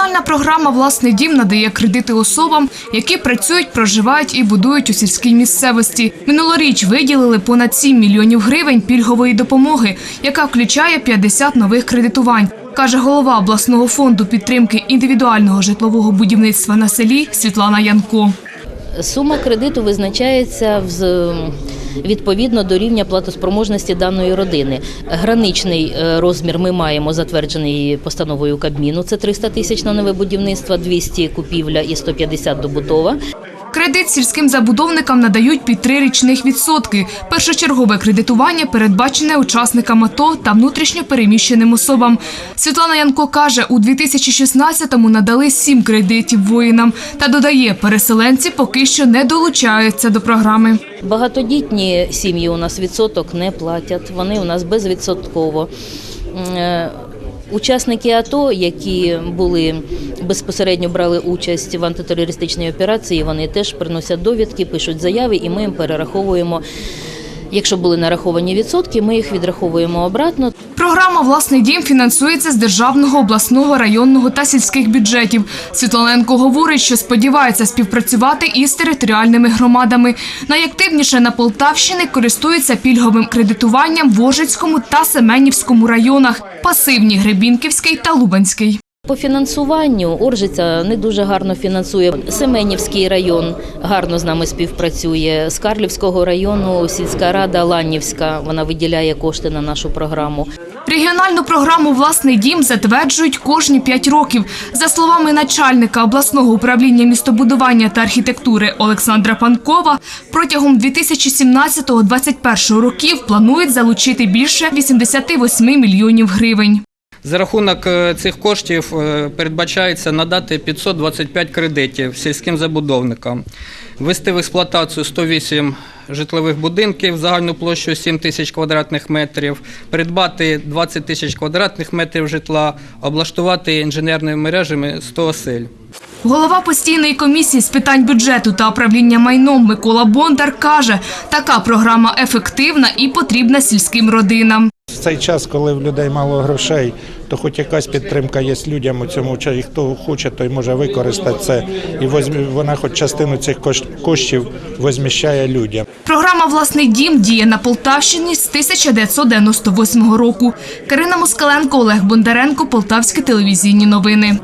Регіональна програма Власний дім надає кредити особам, які працюють, проживають і будують у сільській місцевості. Минулоріч виділили понад 7 мільйонів гривень пільгової допомоги, яка включає 50 нових кредитувань. Каже голова обласного фонду підтримки індивідуального житлового будівництва на селі Світлана Янко. Сума кредиту визначається з відповідно до рівня платоспроможності даної родини. Граничний е, розмір ми маємо затверджений постановою Кабміну. Це 300 тисяч на нове будівництво, 200 купівля і 150 добутова. Кредит сільським забудовникам надають під три річних відсотки. Першочергове кредитування передбачене учасникам АТО та внутрішньо переміщеним особам. Світлана Янко каже, у 2016-му надали сім кредитів воїнам та додає, переселенці поки що не долучаються до програми. Багатодітні сім'ї у нас відсоток не платять. Вони у нас безвідсотково. Учасники АТО, які були безпосередньо брали участь в антитерористичній операції, вони теж приносять довідки, пишуть заяви, і ми їм перераховуємо. Якщо були нараховані відсотки, ми їх відраховуємо обратно. Програма Власний дім фінансується з державного, обласного, районного та сільських бюджетів. Світланенко говорить, що сподівається співпрацювати із територіальними громадами. Найактивніше на Полтавщині користуються пільговим кредитуванням в Ожицькому та Семенівському районах, пасивні Гребінківський та Лубанський. По фінансуванню Оржиця не дуже гарно фінансує. Семенівський район гарно з нами співпрацює. З Карлівського району сільська рада Ланнівська вона виділяє кошти на нашу програму. Регіональну програму Власний дім затверджують кожні п'ять років. За словами начальника обласного управління містобудування та архітектури Олександра Панкова, протягом 2017-2021 років планують залучити більше 88 мільйонів гривень. За рахунок е, цих коштів е, передбачається надати 525 кредитів сільським забудовникам, ввести в експлуатацію 108 житлових будинків загальну площу 7 тисяч квадратних метрів, придбати 20 тисяч квадратних метрів житла, облаштувати інженерними мережами 100 осель. Голова постійної комісії з питань бюджету та управління майном Микола Бондар каже, така програма ефективна і потрібна сільським родинам. В цей час, коли в людей мало грошей, то хоч якась підтримка є людям у цьому часі. Хто хоче, той може використати це. І вона хоч частину цих кош- коштів возміщає людям. Програма Власний дім діє на Полтавщині з 1998 року. Карина Москаленко, Олег Бондаренко, Полтавські телевізійні новини.